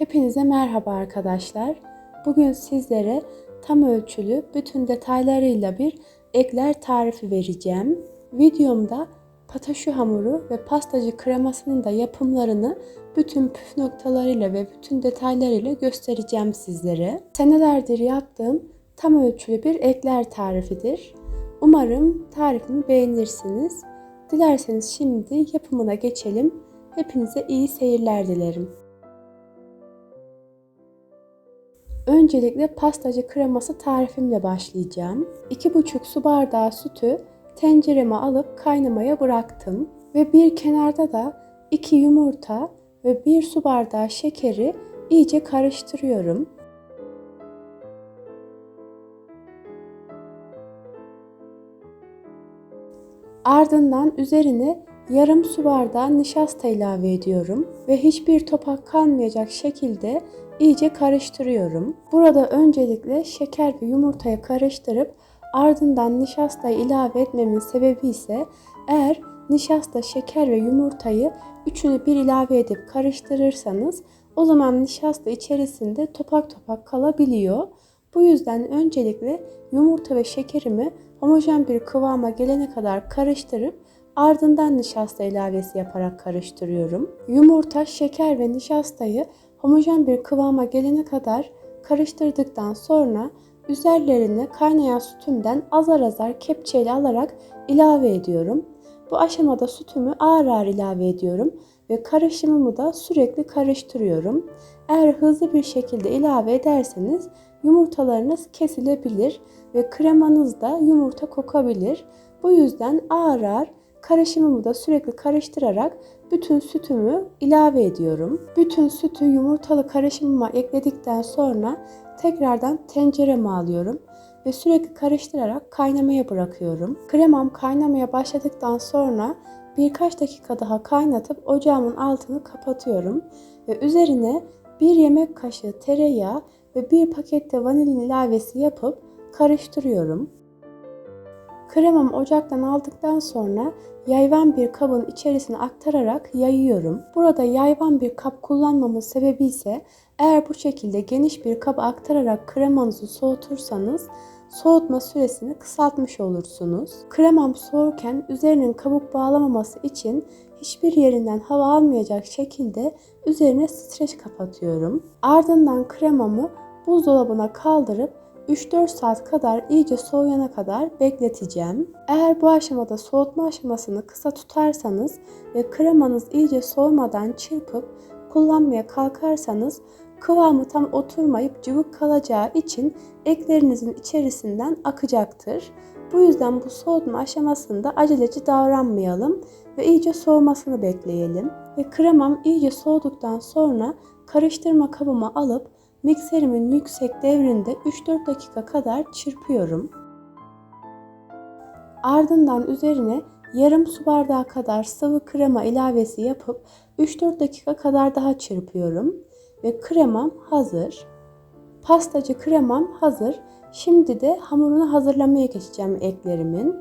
Hepinize merhaba arkadaşlar. Bugün sizlere tam ölçülü bütün detaylarıyla bir ekler tarifi vereceğim. Videomda pataşu hamuru ve pastacı kremasının da yapımlarını bütün püf noktalarıyla ve bütün detaylarıyla göstereceğim sizlere. Senelerdir yaptığım tam ölçülü bir ekler tarifidir. Umarım tarifimi beğenirsiniz. Dilerseniz şimdi yapımına geçelim. Hepinize iyi seyirler dilerim. Öncelikle pastacı kreması tarifimle başlayacağım. 2,5 su bardağı sütü tencereme alıp kaynamaya bıraktım. Ve bir kenarda da 2 yumurta ve 1 su bardağı şekeri iyice karıştırıyorum. Ardından üzerine yarım su bardağı nişasta ilave ediyorum ve hiçbir topak kalmayacak şekilde iyice karıştırıyorum. Burada öncelikle şeker ve yumurtayı karıştırıp ardından nişastayı ilave etmemin sebebi ise eğer nişasta, şeker ve yumurtayı üçünü bir ilave edip karıştırırsanız o zaman nişasta içerisinde topak topak kalabiliyor. Bu yüzden öncelikle yumurta ve şekerimi homojen bir kıvama gelene kadar karıştırıp ardından nişasta ilavesi yaparak karıştırıyorum. Yumurta, şeker ve nişastayı homojen bir kıvama gelene kadar karıştırdıktan sonra üzerlerine kaynayan sütümden azar azar kepçeyle alarak ilave ediyorum. Bu aşamada sütümü ağır ağır ilave ediyorum ve karışımımı da sürekli karıştırıyorum. Eğer hızlı bir şekilde ilave ederseniz yumurtalarınız kesilebilir ve kremanız da yumurta kokabilir. Bu yüzden ağır ağır karışımımı da sürekli karıştırarak bütün sütümü ilave ediyorum. Bütün sütü yumurtalı karışımıma ekledikten sonra tekrardan tencereme alıyorum ve sürekli karıştırarak kaynamaya bırakıyorum. Kremam kaynamaya başladıktan sonra birkaç dakika daha kaynatıp ocağımın altını kapatıyorum ve üzerine bir yemek kaşığı tereyağı ve bir pakette vanilin ilavesi yapıp karıştırıyorum. Kremamı ocaktan aldıktan sonra yayvan bir kabın içerisine aktararak yayıyorum. Burada yayvan bir kap kullanmamın sebebi ise eğer bu şekilde geniş bir kaba aktararak kremanızı soğutursanız soğutma süresini kısaltmış olursunuz. Kremam soğurken üzerinin kabuk bağlamaması için hiçbir yerinden hava almayacak şekilde üzerine streç kapatıyorum. Ardından kremamı buzdolabına kaldırıp 3-4 saat kadar iyice soğuyana kadar bekleteceğim. Eğer bu aşamada soğutma aşamasını kısa tutarsanız ve kremanız iyice soğumadan çırpıp kullanmaya kalkarsanız kıvamı tam oturmayıp cıvık kalacağı için eklerinizin içerisinden akacaktır. Bu yüzden bu soğutma aşamasında aceleci davranmayalım ve iyice soğumasını bekleyelim. Ve kremam iyice soğuduktan sonra karıştırma kabıma alıp mikserimin yüksek devrinde 3-4 dakika kadar çırpıyorum. Ardından üzerine yarım su bardağı kadar sıvı krema ilavesi yapıp 3-4 dakika kadar daha çırpıyorum ve kremam hazır. Pastacı kremam hazır. Şimdi de hamurunu hazırlamaya geçeceğim eklerimin.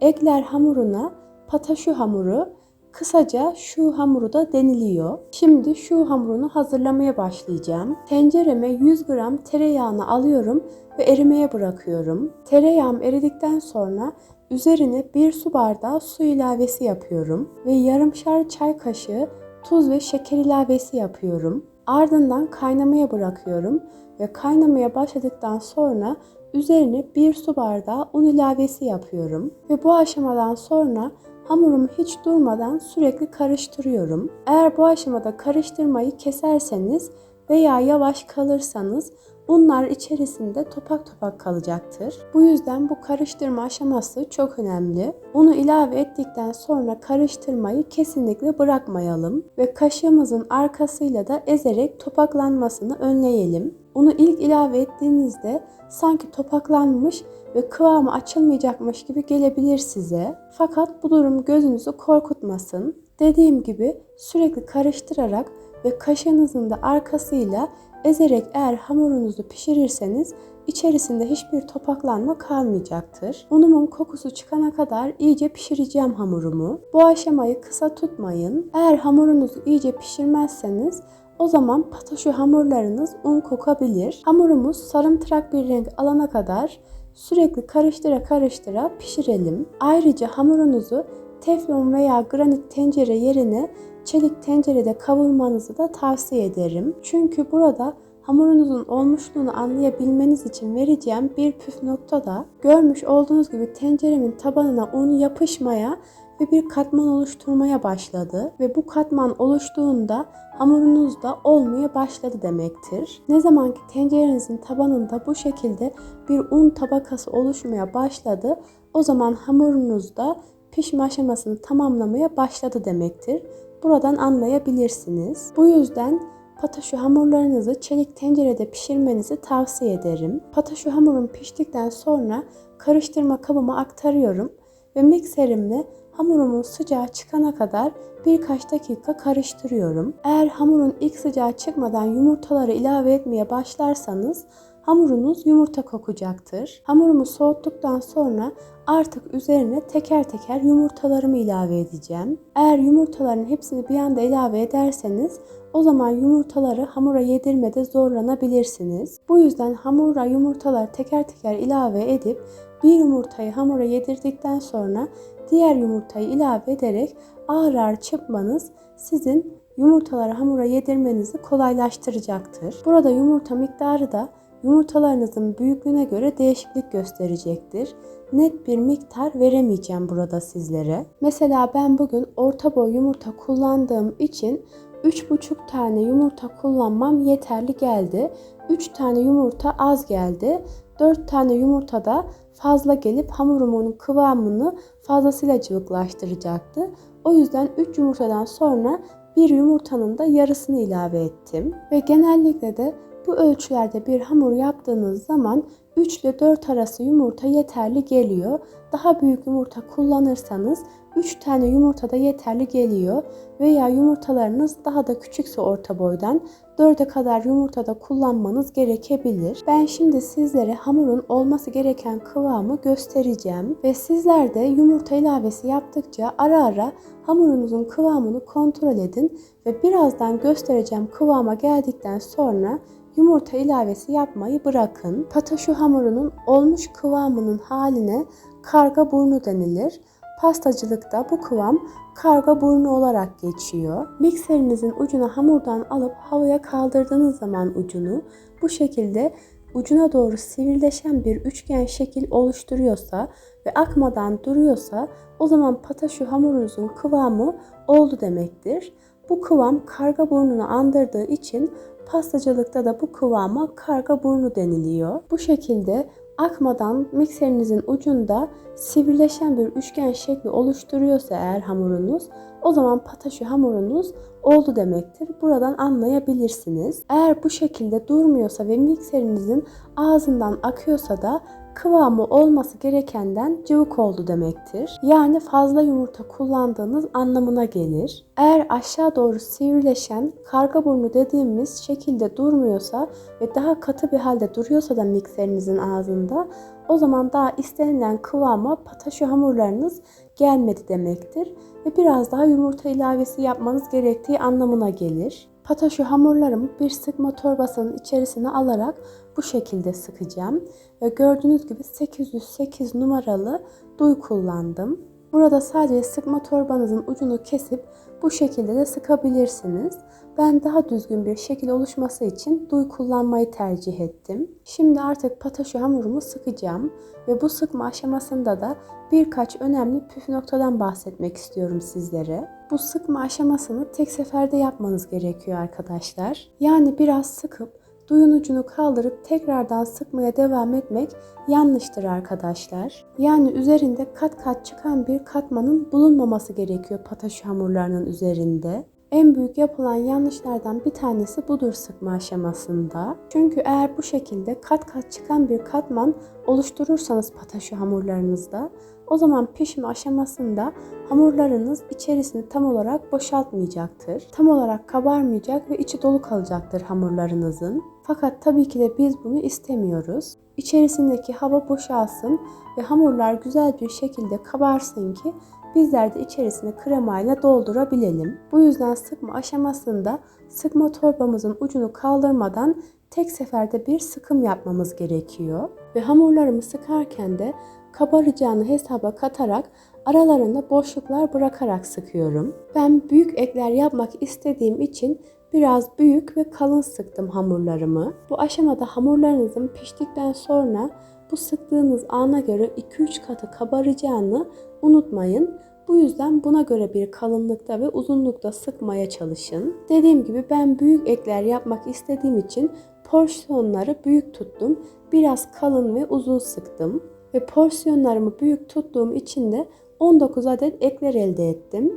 Ekler hamuruna pataşu hamuru, Kısaca şu hamuru da deniliyor. Şimdi şu hamurunu hazırlamaya başlayacağım. Tencereme 100 gram tereyağını alıyorum ve erimeye bırakıyorum. Tereyağım eridikten sonra üzerine 1 su bardağı su ilavesi yapıyorum ve yarımşar çay kaşığı tuz ve şeker ilavesi yapıyorum. Ardından kaynamaya bırakıyorum ve kaynamaya başladıktan sonra üzerine 1 su bardağı un ilavesi yapıyorum. Ve bu aşamadan sonra Hamurumu hiç durmadan sürekli karıştırıyorum. Eğer bu aşamada karıştırmayı keserseniz veya yavaş kalırsanız unlar içerisinde topak topak kalacaktır. Bu yüzden bu karıştırma aşaması çok önemli. Unu ilave ettikten sonra karıştırmayı kesinlikle bırakmayalım ve kaşığımızın arkasıyla da ezerek topaklanmasını önleyelim. Unu ilk ilave ettiğinizde sanki topaklanmış ve kıvamı açılmayacakmış gibi gelebilir size. Fakat bu durum gözünüzü korkutmasın. Dediğim gibi sürekli karıştırarak ve kaşığınızın da arkasıyla ezerek eğer hamurunuzu pişirirseniz içerisinde hiçbir topaklanma kalmayacaktır. Unumun kokusu çıkana kadar iyice pişireceğim hamurumu. Bu aşamayı kısa tutmayın. Eğer hamurunuzu iyice pişirmezseniz o zaman pataşu hamurlarınız un kokabilir. Hamurumuz sarımtırak bir renk alana kadar sürekli karıştıra karıştıra pişirelim. Ayrıca hamurunuzu teflon veya granit tencere yerine çelik tencerede kavurmanızı da tavsiye ederim. Çünkü burada hamurunuzun olmuşluğunu anlayabilmeniz için vereceğim bir püf nokta da görmüş olduğunuz gibi tenceremin tabanına un yapışmaya ve bir katman oluşturmaya başladı ve bu katman oluştuğunda hamurunuz da olmaya başladı demektir. Ne zaman ki tencerenizin tabanında bu şekilde bir un tabakası oluşmaya başladı o zaman hamurunuz da pişme aşamasını tamamlamaya başladı demektir. Buradan anlayabilirsiniz. Bu yüzden pataşu hamurlarınızı çelik tencerede pişirmenizi tavsiye ederim. Pataşu hamurum piştikten sonra karıştırma kabıma aktarıyorum ve mikserimle hamurumun sıcağı çıkana kadar birkaç dakika karıştırıyorum. Eğer hamurun ilk sıcağı çıkmadan yumurtaları ilave etmeye başlarsanız hamurunuz yumurta kokacaktır. Hamurumu soğuttuktan sonra artık üzerine teker teker yumurtalarımı ilave edeceğim. Eğer yumurtaların hepsini bir anda ilave ederseniz o zaman yumurtaları hamura yedirmede zorlanabilirsiniz. Bu yüzden hamura yumurtalar teker teker ilave edip bir yumurtayı hamura yedirdikten sonra diğer yumurtayı ilave ederek ağır ağır çırpmanız sizin yumurtaları hamura yedirmenizi kolaylaştıracaktır. Burada yumurta miktarı da yumurtalarınızın büyüklüğüne göre değişiklik gösterecektir. Net bir miktar veremeyeceğim burada sizlere. Mesela ben bugün orta boy yumurta kullandığım için 3,5 tane yumurta kullanmam yeterli geldi. 3 tane yumurta az geldi. 4 tane yumurta da fazla gelip hamurumun kıvamını fazlasıyla cıvıklaştıracaktı. O yüzden 3 yumurtadan sonra bir yumurtanın da yarısını ilave ettim. Ve genellikle de bu ölçülerde bir hamur yaptığınız zaman 3 ile 4 arası yumurta yeterli geliyor. Daha büyük yumurta kullanırsanız 3 tane yumurta da yeterli geliyor. Veya yumurtalarınız daha da küçükse orta boydan 4'e kadar yumurta da kullanmanız gerekebilir. Ben şimdi sizlere hamurun olması gereken kıvamı göstereceğim. Ve sizler de yumurta ilavesi yaptıkça ara ara hamurunuzun kıvamını kontrol edin. Ve birazdan göstereceğim kıvama geldikten sonra yumurta ilavesi yapmayı bırakın. Pataşu hamurunun olmuş kıvamının haline karga burnu denilir. Pastacılıkta bu kıvam karga burnu olarak geçiyor. Mikserinizin ucuna hamurdan alıp havaya kaldırdığınız zaman ucunu bu şekilde ucuna doğru sivrileşen bir üçgen şekil oluşturuyorsa ve akmadan duruyorsa o zaman pataşu hamurunuzun kıvamı oldu demektir. Bu kıvam karga burnunu andırdığı için pastacılıkta da bu kıvama karga burnu deniliyor. Bu şekilde akmadan mikserinizin ucunda sivrileşen bir üçgen şekli oluşturuyorsa eğer hamurunuz o zaman pataşu hamurunuz oldu demektir. Buradan anlayabilirsiniz. Eğer bu şekilde durmuyorsa ve mikserinizin ağzından akıyorsa da kıvamı olması gerekenden cıvık oldu demektir. Yani fazla yumurta kullandığınız anlamına gelir. Eğer aşağı doğru sivrileşen karga burnu dediğimiz şekilde durmuyorsa ve daha katı bir halde duruyorsa da mikserinizin ağzında o zaman daha istenilen kıvama pataşu hamurlarınız gelmedi demektir ve biraz daha yumurta ilavesi yapmanız gerektiği anlamına gelir. Pataşu hamurlarımı bir sıkma torbasının içerisine alarak bu şekilde sıkacağım. Ve gördüğünüz gibi 808 numaralı duy kullandım. Burada sadece sıkma torbanızın ucunu kesip bu şekilde de sıkabilirsiniz. Ben daha düzgün bir şekil oluşması için duy kullanmayı tercih ettim. Şimdi artık pataşu hamurumu sıkacağım ve bu sıkma aşamasında da birkaç önemli püf noktadan bahsetmek istiyorum sizlere. Bu sıkma aşamasını tek seferde yapmanız gerekiyor arkadaşlar. Yani biraz sıkıp duyun ucunu kaldırıp tekrardan sıkmaya devam etmek yanlıştır arkadaşlar. Yani üzerinde kat kat çıkan bir katmanın bulunmaması gerekiyor pataşu hamurlarının üzerinde. En büyük yapılan yanlışlardan bir tanesi budur sıkma aşamasında. Çünkü eğer bu şekilde kat kat çıkan bir katman oluşturursanız pataşu hamurlarınızda o zaman pişme aşamasında hamurlarınız içerisini tam olarak boşaltmayacaktır. Tam olarak kabarmayacak ve içi dolu kalacaktır hamurlarınızın. Fakat tabii ki de biz bunu istemiyoruz. İçerisindeki hava boşalsın ve hamurlar güzel bir şekilde kabarsın ki bizler de içerisine kremayla doldurabilelim. Bu yüzden sıkma aşamasında sıkma torbamızın ucunu kaldırmadan tek seferde bir sıkım yapmamız gerekiyor. Ve hamurlarımı sıkarken de kabaracağını hesaba katarak aralarında boşluklar bırakarak sıkıyorum. Ben büyük ekler yapmak istediğim için biraz büyük ve kalın sıktım hamurlarımı. Bu aşamada hamurlarınızın piştikten sonra bu sıktığınız ana göre 2-3 katı kabaracağını unutmayın. Bu yüzden buna göre bir kalınlıkta ve uzunlukta sıkmaya çalışın. Dediğim gibi ben büyük ekler yapmak istediğim için porsiyonları büyük tuttum. Biraz kalın ve uzun sıktım. Ve porsiyonlarımı büyük tuttuğum için de 19 adet ekler elde ettim.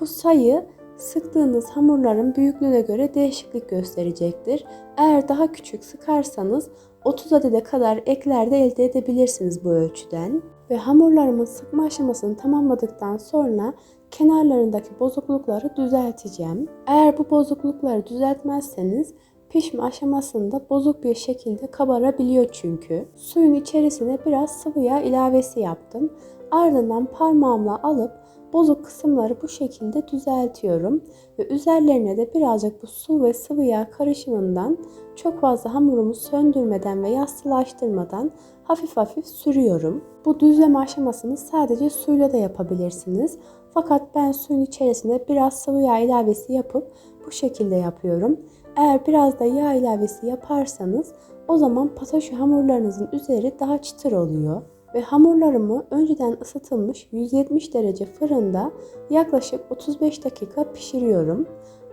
Bu sayı sıktığınız hamurların büyüklüğüne göre değişiklik gösterecektir. Eğer daha küçük sıkarsanız 30 adede kadar ekler de elde edebilirsiniz bu ölçüden. Ve hamurlarımın sıkma aşamasını tamamladıktan sonra kenarlarındaki bozuklukları düzelteceğim. Eğer bu bozuklukları düzeltmezseniz pişme aşamasında bozuk bir şekilde kabarabiliyor çünkü. Suyun içerisine biraz sıvı yağ ilavesi yaptım. Ardından parmağımla alıp bozuk kısımları bu şekilde düzeltiyorum ve üzerlerine de birazcık bu su ve sıvı yağ karışımından çok fazla hamurumu söndürmeden ve yassılaştırmadan hafif hafif sürüyorum. Bu düzleme aşamasını sadece suyla da yapabilirsiniz. Fakat ben suyun içerisine biraz sıvı yağ ilavesi yapıp bu şekilde yapıyorum. Eğer biraz da yağ ilavesi yaparsanız o zaman pataşo hamurlarınızın üzeri daha çıtır oluyor ve hamurlarımı önceden ısıtılmış 170 derece fırında yaklaşık 35 dakika pişiriyorum.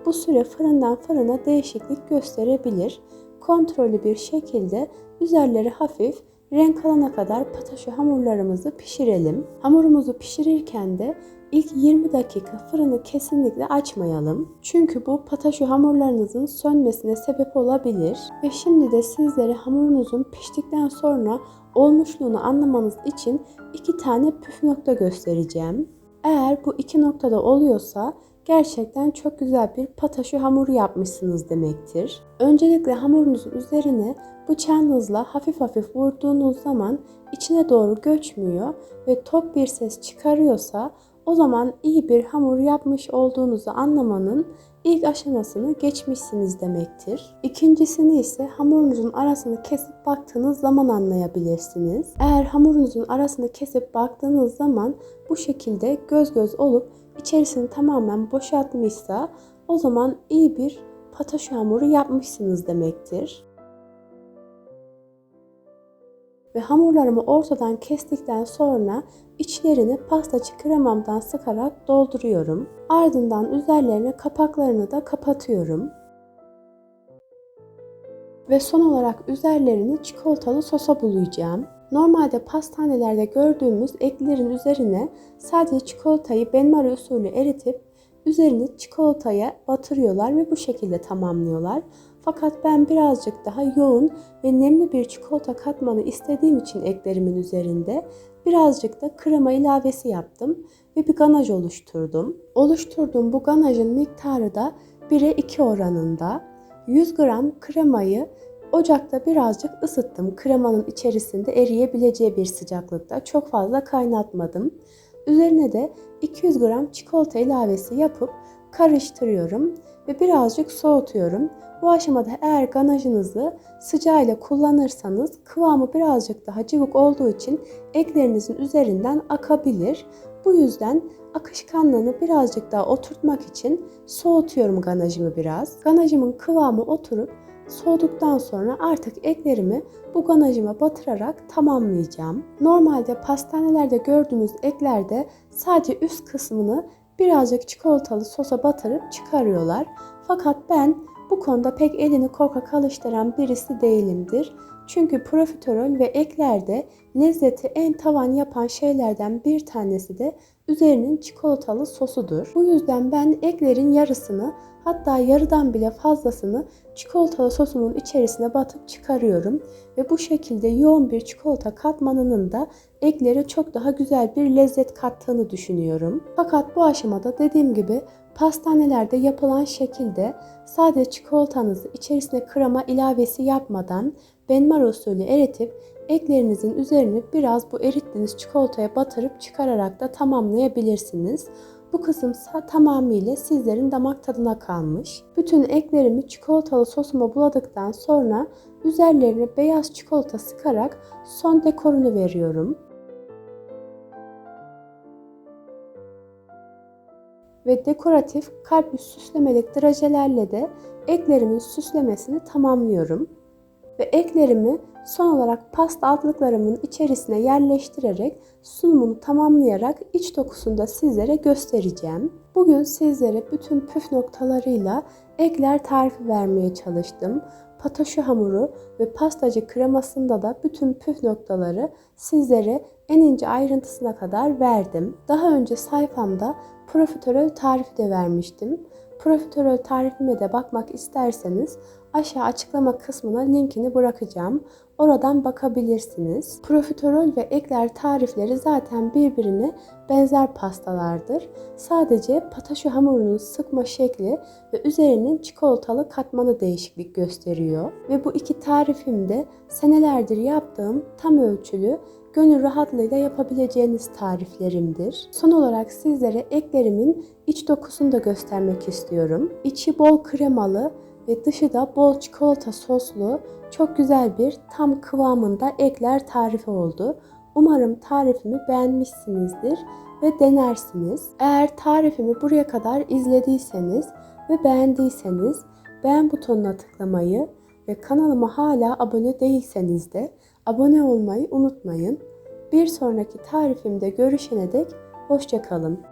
Bu süre fırından fırına değişiklik gösterebilir. Kontrollü bir şekilde üzerleri hafif renk alana kadar pataşo hamurlarımızı pişirelim. Hamurumuzu pişirirken de ilk 20 dakika fırını kesinlikle açmayalım. Çünkü bu pataşo hamurlarınızın sönmesine sebep olabilir. Ve şimdi de sizlere hamurunuzun piştikten sonra olmuşluğunu anlamanız için iki tane püf nokta göstereceğim. Eğer bu iki noktada oluyorsa gerçekten çok güzel bir pataşo hamuru yapmışsınız demektir. Öncelikle hamurunuzun üzerine bıçağınızla hafif hafif vurduğunuz zaman içine doğru göçmüyor ve tok bir ses çıkarıyorsa o zaman iyi bir hamur yapmış olduğunuzu anlamanın ilk aşamasını geçmişsiniz demektir. İkincisini ise hamurunuzun arasını kesip baktığınız zaman anlayabilirsiniz. Eğer hamurunuzun arasını kesip baktığınız zaman bu şekilde göz göz olup içerisini tamamen boşaltmışsa o zaman iyi bir pataşo hamuru yapmışsınız demektir. Ve hamurlarımı ortadan kestikten sonra içlerini pastacı kremamdan sıkarak dolduruyorum. Ardından üzerlerine kapaklarını da kapatıyorum. Ve son olarak üzerlerini çikolatalı sosa bulayacağım. Normalde pastanelerde gördüğümüz eklerin üzerine sadece çikolatayı benmari usulü eritip üzerini çikolataya batırıyorlar ve bu şekilde tamamlıyorlar. Fakat ben birazcık daha yoğun ve nemli bir çikolata katmanı istediğim için eklerimin üzerinde birazcık da krema ilavesi yaptım ve bir ganaj oluşturdum. Oluşturduğum bu ganajın miktarı da 1'e 2 oranında. 100 gram kremayı ocakta birazcık ısıttım. Kremanın içerisinde eriyebileceği bir sıcaklıkta. Çok fazla kaynatmadım. Üzerine de 200 gram çikolata ilavesi yapıp karıştırıyorum ve birazcık soğutuyorum. Bu aşamada eğer ganajınızı sıcağıyla kullanırsanız kıvamı birazcık daha cıvık olduğu için eklerinizin üzerinden akabilir. Bu yüzden akışkanlığını birazcık daha oturtmak için soğutuyorum ganajımı biraz. Ganajımın kıvamı oturup soğuduktan sonra artık eklerimi bu ganajıma batırarak tamamlayacağım. Normalde pastanelerde gördüğümüz eklerde sadece üst kısmını birazcık çikolatalı sosa batırıp çıkarıyorlar. Fakat ben bu konuda pek elini korkak alıştıran birisi değilimdir. Çünkü profiterol ve eklerde lezzeti en tavan yapan şeylerden bir tanesi de üzerinin çikolatalı sosudur. Bu yüzden ben eklerin yarısını hatta yarıdan bile fazlasını çikolatalı sosumun içerisine batıp çıkarıyorum ve bu şekilde yoğun bir çikolata katmanının da eklere çok daha güzel bir lezzet kattığını düşünüyorum. Fakat bu aşamada dediğim gibi pastanelerde yapılan şekilde sadece çikolatanızı içerisine krema ilavesi yapmadan benmar usulü eritip eklerinizin üzerini biraz bu erittiğiniz çikolataya batırıp çıkararak da tamamlayabilirsiniz. Bu kısım tamamıyla sizlerin damak tadına kalmış. Bütün eklerimi çikolatalı sosuma buladıktan sonra üzerlerine beyaz çikolata sıkarak son dekorunu veriyorum. Ve dekoratif kalp süslemelik drajelerle de eklerimin süslemesini tamamlıyorum. Ve eklerimi son olarak pasta altlıklarımın içerisine yerleştirerek sunumunu tamamlayarak iç dokusunu da sizlere göstereceğim. Bugün sizlere bütün püf noktalarıyla ekler tarifi vermeye çalıştım. Pataşo hamuru ve pastacı kremasında da bütün püf noktaları sizlere en ince ayrıntısına kadar verdim. Daha önce sayfamda profiterol tarifi de vermiştim. Profiterol tarifime de bakmak isterseniz aşağı açıklama kısmına linkini bırakacağım. Oradan bakabilirsiniz. Profiterol ve ekler tarifleri zaten birbirine benzer pastalardır. Sadece pataşo hamurunun sıkma şekli ve üzerinin çikolatalı katmanı değişiklik gösteriyor. Ve bu iki tarifimde senelerdir yaptığım tam ölçülü gönül rahatlığıyla yapabileceğiniz tariflerimdir. Son olarak sizlere eklerimin iç dokusunu da göstermek istiyorum. İçi bol kremalı ve dışı da bol çikolata soslu çok güzel bir tam kıvamında ekler tarifi oldu. Umarım tarifimi beğenmişsinizdir ve denersiniz. Eğer tarifimi buraya kadar izlediyseniz ve beğendiyseniz beğen butonuna tıklamayı ve kanalıma hala abone değilseniz de abone olmayı unutmayın. Bir sonraki tarifimde görüşene dek hoşçakalın.